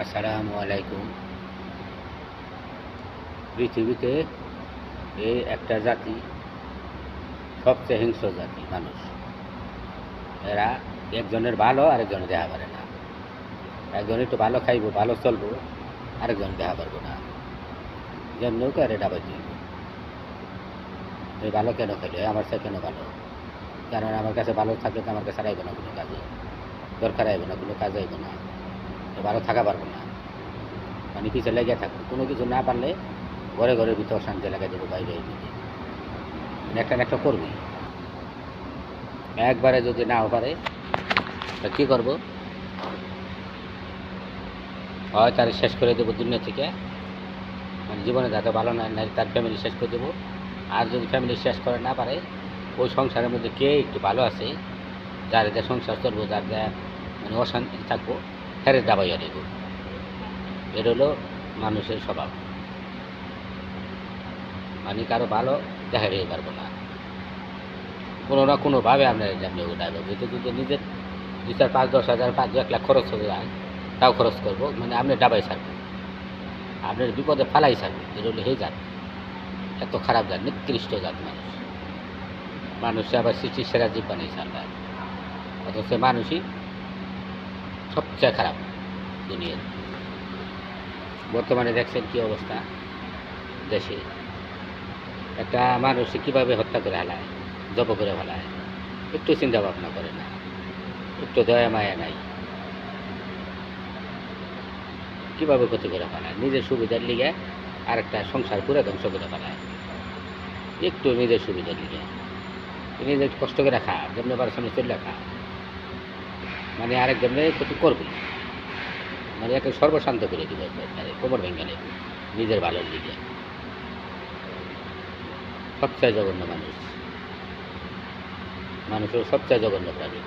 আসসালামু আলাইকুম। পৃথিবীতে এই একটা জাতি, সবচেয়ে হিংস্র জাতি, মানুষ। এরা একজনের ভালো, আরেকজনের দেখা পারে না। একজন একটু ভালো খাইবো, ভালো চলবো, আরেকজন দেখা পারব না। যেমন হোক আর এটা বাজি ভালো কেন খেলে? আমার সে কেন ভালো? কারণ আমার কাছে ভালো থাকলে তো আমার কাছে আইব না কোনো কাজে। দরকার আইব না, কোনো কাজ আইব না। ভালো থাকা পারব না। মানে পিছিয়ে লেগে থাকব। কোনো কিছু না পারলে ঘরে ঘরে ভিতর শান্তি লাগাই দেবো বাইরে এদিকে। মানে একটা একটা করবি। একবারে যদি নাও পারে, তা কী করব? হয় তার শেষ করে দেবো দুনিয়া থেকে। মানে জীবনে যাতে ভালো না না তার ফ্যামিলি শেষ করে দেবো। আর যদি ফ্যামিলি শেষ করে না পারে, ওই সংসারের মধ্যে কে একটু ভালো আছে? যার যা সংসার চলবো, যার যা মানে অশান্তি থাকব ফেরে দাবাইয়া দেব এটা হলো মানুষের স্বভাব। মানে কারও ভালো দেখা যেতে পারব না কোনো না কোনোভাবে আপনার যেমনি উঠাইব যেহেতু যদি নিজের দু চার পাঁচ, দশ হাজার, পাঁচ, এক লাখ খরচ হয়ে যায়, তাও খরচ করব। মানে আপনি ডাবাই ছাড়বেন আপনার বিপদে ফালাই ছাড়বেন এটা হলো হে জাত। এত খারাপ জাত, নিকৃষ্ট জাত মানুষ। মানুষে আবার সৃষ্টির সেরা জীব বানিয়েছে আল্লাহ। অথচ মানুষই সবচেয়ে খারাপ দুনিয়ার বর্তমানে দেখছেন কি অবস্থা দেশে। একটা মানুষ কীভাবে হত্যা করে হালায় জব করে ফেলায়, একটু চিন্তা ভাবনা করে না। একটু দয়া, মায়া নাই। কীভাবে ক্ষতি করে ফেলায়? নিজের সুবিধার লিগে আর একটা সংসার পুরো ধ্বংস করে ফেলায়। একটু নিজের সুবিধার লিগে। নিজের কষ্ট করে খা, যেমনি বার সামনে চললে খা। মানে আরেকজনের ক্ষতি করবে। মানে একে সর্বশান্ত করে দিবে একবারে, কোমর ভেঙে নেবে নিজের ভালোর দিকে। সবচেয়ে জঘন্য মানুষ। মানুষের সবচেয়ে জঘন্য প্রাণী।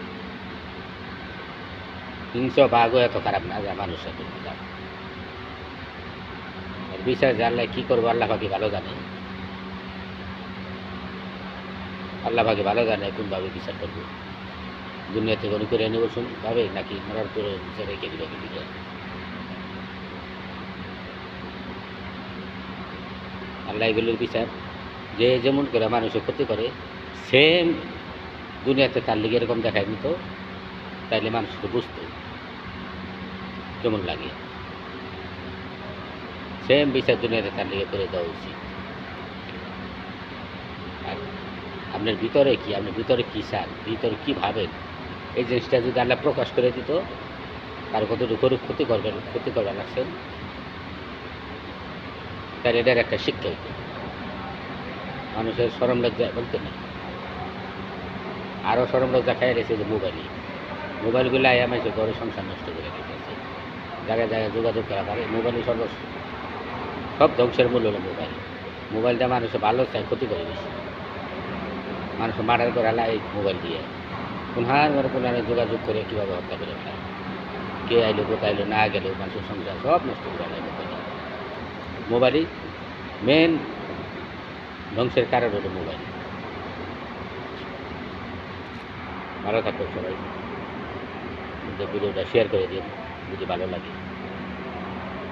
হিংস বাঘও এত খারাপ না যা মানুষ এত খারাপ আর বিচার যে আল্লাহ কী করব আল্লাহ পাখি ভালো জানে। আল্লাহ পাখি ভালো জানে কোনভাবে বিচার করব। দুনিয়া থেকে উনি করে শুন, ভাবে? নাকি মরার পরে রেখে দিবে কি দিবে আল্লাহ এগুলোর বিচার। যে যেমন করে মানুষের ক্ষতি করে সেম দুনিয়াতে তার লিগে এরকম দেখায় নিত তাইলে মানুষ তো বুঝতো কেমন লাগে। সেম বিচার দুনিয়াতে তার লিগে করে দেওয়া উচিত। আপনার ভিতরে কি? আপনার ভিতরে কী চান? ভিতরে কী ভাবেন? এই জিনিসটা যদি আল্লাহ প্রকাশ করে দিত, তার কতটুকু ক্ষতি করবেন ক্ষতি করবেন আসছেন তার এটার একটা শিক্ষা মানুষের সরম লজ্জা বলতে নেই। আরও সরম লজ্জা খাই রয়েছে যে মোবাইলই মোবাইলগুলো আয় আমার ঘরে সংসার নষ্ট করে দিতেছে। জায়গায় জায়গায় যোগাযোগ করা পারে মোবাইলই সর্ব সব ধ্বংসের মূল হলো মোবাইল মোবাইলটা মানুষের ভালো চায়, ক্ষতি করে বেশি। মানুষ মার্ডার করে এই মোবাইল দিয়ে পুনহার মানে পুনরায় যোগাযোগ করে কীভাবে হত্যা করে ফেলা কে আইলো, কোথায় আইলো, না গেলো মানুষের সংসার সব নষ্ট করে আইলো মোবাইল মোবাইলই মেন ধ্বংসের কারণ হলো মোবাইল। ভালো থাকবেন সবাই। ভিডিওটা শেয়ার করে দিন, যদি ভালো লাগে।